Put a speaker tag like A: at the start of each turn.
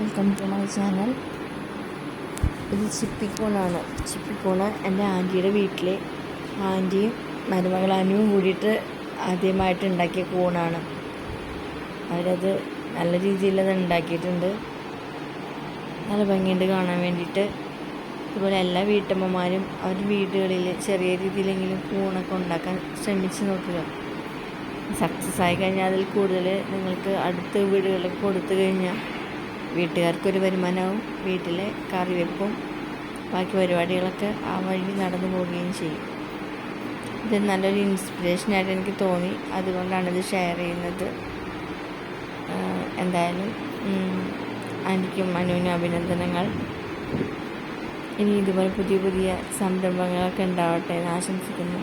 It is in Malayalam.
A: Welcome to my channel. ഇത് ചിപ്പിക്കോളാണ്. ചിപ്പിക്കോൾ എന്റെ ആന്റിയുടെ വീട്ടിൽ ആന്റിയും മരുമകളാനിയും കൂടിയിട്ട് ആദ്യമായിട്ട് ഉണ്ടാക്കിയ കൂണാണ്. അവരത് നല്ല രീതിയിൽ അത് ഉണ്ടാക്കിയിട്ടുണ്ട്. നല്ല ഭംഗിയുണ്ട് കാണാൻ വേണ്ടിയിട്ട്. അതുപോലെ എല്ലാ വീട്ടമ്മമാരും അവർ വീടുകളിൽ ചെറിയ രീതിയിലെങ്കിലും കൂണൊക്കെ ഉണ്ടാക്കാൻ ശ്രമിച്ച് നോക്കുക. സക്സസ് ആയി കഴിഞ്ഞാൽ അതിൽ കൂടുതൽ നിങ്ങൾക്ക് അടുത്ത വീടുകളിൽ കൊടുത്തു കഴിഞ്ഞാൽ വീട്ടുകാർക്കൊരു വരുമാനവും വീട്ടിലെ കറിവെപ്പും ബാക്കി പരിപാടികളൊക്കെ ആ വഴി നടന്നു പോവുകയും ചെയ്യും. ഇത് നല്ലൊരു ഇൻസ്പിറേഷനായിട്ട് എനിക്ക് തോന്നി. അതുകൊണ്ടാണ് ഇത് ഷെയർ ചെയ്യുന്നത്. എന്തായാലും എനിക്കും അനുവിന് അഭിനന്ദനങ്ങൾ. ഇനി ഇതുപോലെ പുതിയ പുതിയ സംരംഭങ്ങളൊക്കെ ഉണ്ടാവട്ടെ എന്ന് ആശംസിക്കുന്നു.